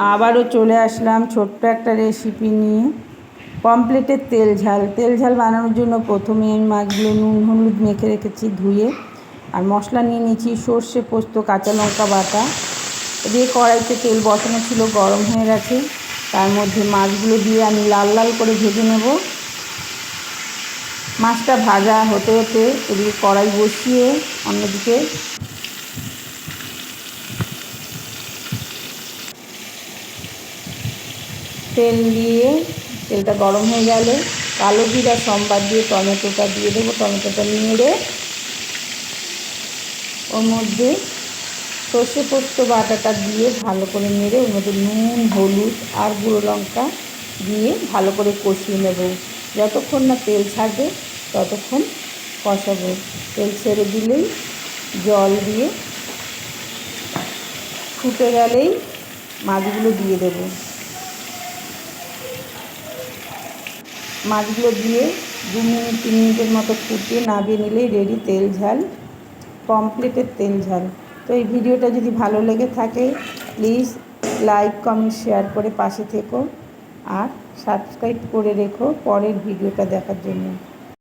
আবারও চলে আসলাম ছোট্ট একটা রেসিপি নিয়ে। পমপ্লেটের তেল ঝাল। তেল ঝাল বানানোর জন্য প্রথমে আমি মাছগুলো নুন, হলুদ মেখে রেখেছি ধুয়ে। আর মশলা নিয়ে নিয়েছি সর্ষে, পোস্ত, কাঁচা লঙ্কা বাটা। দিয়ে কড়াইতে তেল বসানো ছিল, গরম হয়ে গেছে। তার মধ্যে মাছগুলো দিয়ে আমি লাল লাল করে ভেজে নেব। মাছটা ভাজা হতে হতে এদিকে কড়াই বসিয়ে অন্যদিকে তেল দিয়ে তেলটা গরম হয়ে গেলে কালো জিরা, সম্বাদ দিয়ে টমেটোটা দিয়ে দেবো। টমেটোটা নেড়ে ওর মধ্যে সর্ষে পোস্ত বাটাটা দিয়ে ভালো করে নেড়ে ওর মধ্যে নুন, হলুদ আর গুঁড়ো লঙ্কা দিয়ে ভালো করে কষিয়ে নেব। যতক্ষণ না তেল ছাড়বে ততক্ষণ কষাবো। তেল ছেড়ে দিলেই জল দিয়ে ফুটে গেলেই মাছগুলো দিয়ে দেবো। মাছগুলো দিয়ে দু মিনিট, তিন মিনিটের মতো ফুটিয়ে নামিয়ে নিলেই রেডি তেল ঝাল কমপ্লিটের তেল ঝাল। তো এই ভিডিওটা যদি ভালো লেগে থাকে প্লিজ লাইক কমেন্ট শেয়ার করে পাশে থেকো আর সাবস্ক্রাইব করে রেখো পরের ভিডিওটা দেখার জন্য।